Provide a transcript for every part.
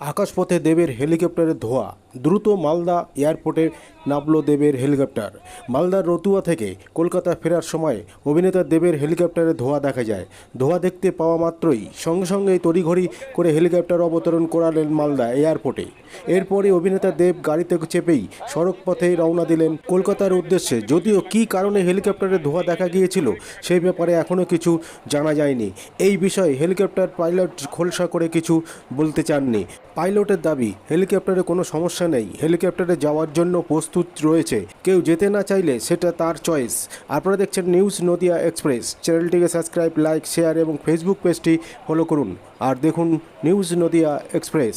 আকাশপথে দেবের হেলিকপ্টারের ধোঁয়া, দ্রুত মালদা এয়ারপোর্টে নামল দেবের হেলিকপ্টার। মালদার রতুয়া থেকে কলকাতা ফেরার সময় অভিনেতা দেবের হেলিকপ্টারে ধোঁয়া দেখা যায়। ধোঁয়া দেখতে পাওয়া মাত্রই সঙ্গে সঙ্গেই তড়িঘড়ি করে হেলিকপ্টার অবতরণ করালেন মালদা এয়ারপোর্টে। এরপরে অভিনেতা দেব গাড়িতে চেপেই সড়ক পথে রওনা দিলেন কলকাতার উদ্দেশ্যে। যদিও কী কারণে হেলিকপ্টারে ধোঁয়া দেখা গিয়েছিল সেই ব্যাপারে এখনও কিছু জানা যায়নি। এই বিষয়ে হেলিকপ্টার পাইলট খোলসা করে কিছু বলতে চাননি। পাইলটের দাবি, হেলিকপ্টারে কোনো সমস্যা নেই। হেলিকপ্টারে যাওয়ার জন্য প্রস্তুত রয়েছে। কেউ যেতে না চাইলে সেটা তার চয়েস। আপনারা দেখছেন নিউজ নদিয়া এক্সপ্রেস। চ্যানেলটিকে সাবস্ক্রাইব, লাইক, শেয়ার এবং ফেসবুক পেজটি ফলো করুন। আর দেখুন নিউজ নদিয়া এক্সপ্রেস।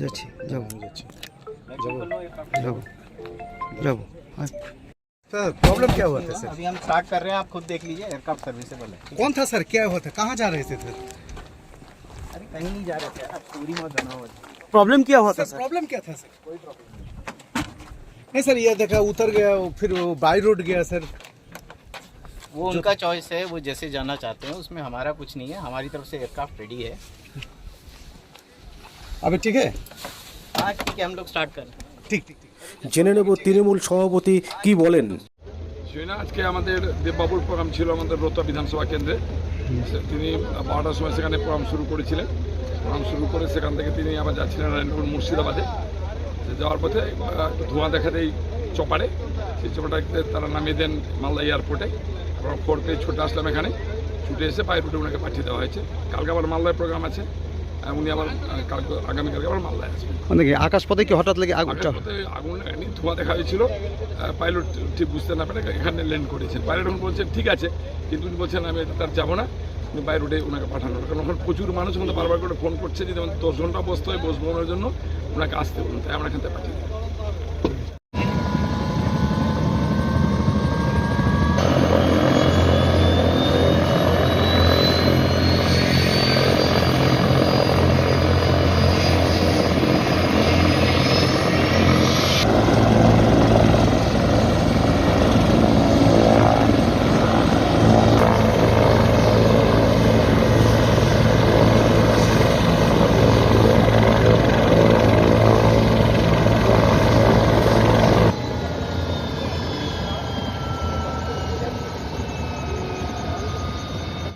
যাচ্ছি যাবো যাবো যাবো सर प्रॉब्लम क्या हुआ था सर अभी हम स्टार्ट कर रहे हैं आप खुद देख लीजिए एयरक्राफ्ट सर्विसेबल है कौन था सर क्या हुआ था कहाँ जा रहे थे सर अरे कहीं नहीं जा रहे थे आप पूरी मत बना हुआ प्रॉब्लम क्या हुआ था सर प्रॉब्लम क्या था सर कोई प्रॉब्लम नहीं सर ये देखा उतर गया वो फिर वो बाई रोड गया सर वो उनका चॉइस है वो जैसे जाना चाहते हैं उसमें हमारा कुछ नहीं है हमारी तरफ से एयरक्राफ्ट रेडी है अभी ठीक है हाँ ठीक है हम लोग स्टार्ट कर रहे हैं ठीक ठीक ठीक জেনে নেব তৃণমূল সভাপতি কি বলেন সেনা আজকে আমাদের দেববাবুর প্রোগ্রাম ছিল আমাদের রোতা বিধানসভা কেন্দ্রে সে- তিনি বারোটার সময় সেখানে প্রোগ্রাম শুরু করেছিলেন প্রোগ্রাম শুরু করে সেখান থেকে তিনি আবার যাচ্ছিলেন নারায়ণপুর মুর্শিদাবাদে সে যাওয়ার পথে আহ, একটু ধোঁয়া দেখা দেয় চপারে সেই চপাটাকে তারা নামিয়ে দেন মালদা এয়ারপোর্টে আমরা ফোর পেয়ে ছুটে আসলাম এখানে ছুটে এসে পায়ে রুটে ওনাকে পাঠিয়ে দেওয়া হয়েছে কালকে আবার মালদায় প্রোগ্রাম আছে আহ, উনি আবার কালকে আগামীকালকে আবার মালদায় আসবেন। মানে কি আকাশপথে কি হঠাৎ লাগে আগুনটা আগুন লাগেনি ধোঁয়া দেখা হয়েছিল। পাইলট ঠিক বুঝতে না পারে এখানে ল্যান্ড করেছেন। পাইলট এখন বলছেন ঠিক আছে। কিন্তু উনি বলছেন আমি তার যাব না। বাই রোডে ওনাকে পাঠানো কারণ ওখানে প্রচুর মানুষ বারবার করে ফোন করছে যে দশ ঘণ্টা বসতে হয় বসবো ওনার জন্য ওনাকে আসতে বলুন। তাই আমরা এখান থেকে পাঠিয়ে দিই